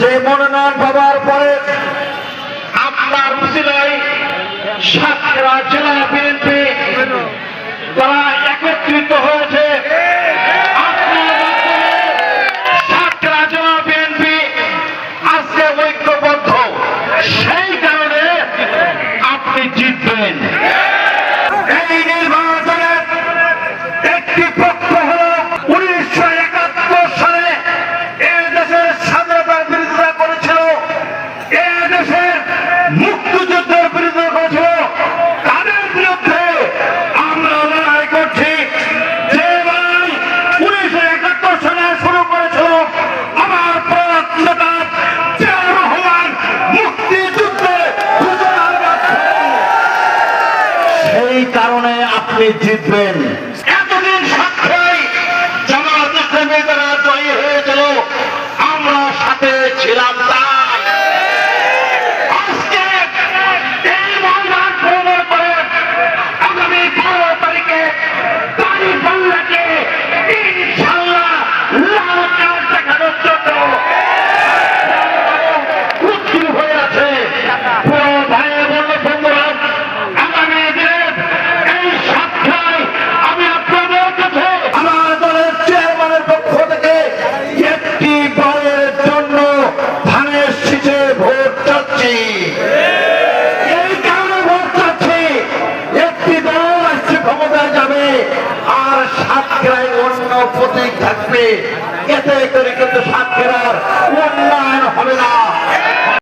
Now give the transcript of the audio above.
যে মনোনয়ন পাওয়ার পরে আপনার উচিলায় সাতক্ষীরা জেলা বিএনপি তারা একত্রিত হয়েছে। সেই কারণে আপনি জিতবেন। এই নির্বাচনে একটি পক্ষ হল উনিশশো একাত্তর সালে এ দেশের স্বাধীনতার বিরোধিতা করেছিল এ দেশের মুক্তিযুদ্ধের বিরোধিতা করেছিল তাদের বিরুদ্ধে আমরা লড়াই করছি। যে লড়াই উনিশশো একাত্তর সালে শুরু করেছিল, আমার রহমান মুক্তিযুদ্ধে সেই কারণে আপনি জিতবেন। এতদিন সাক্ষী জামাত ইসলামী যারা জয়ী আমরা সাথে ছিলাম তাই প্রতীক থাকবে এতে করে কিন্তু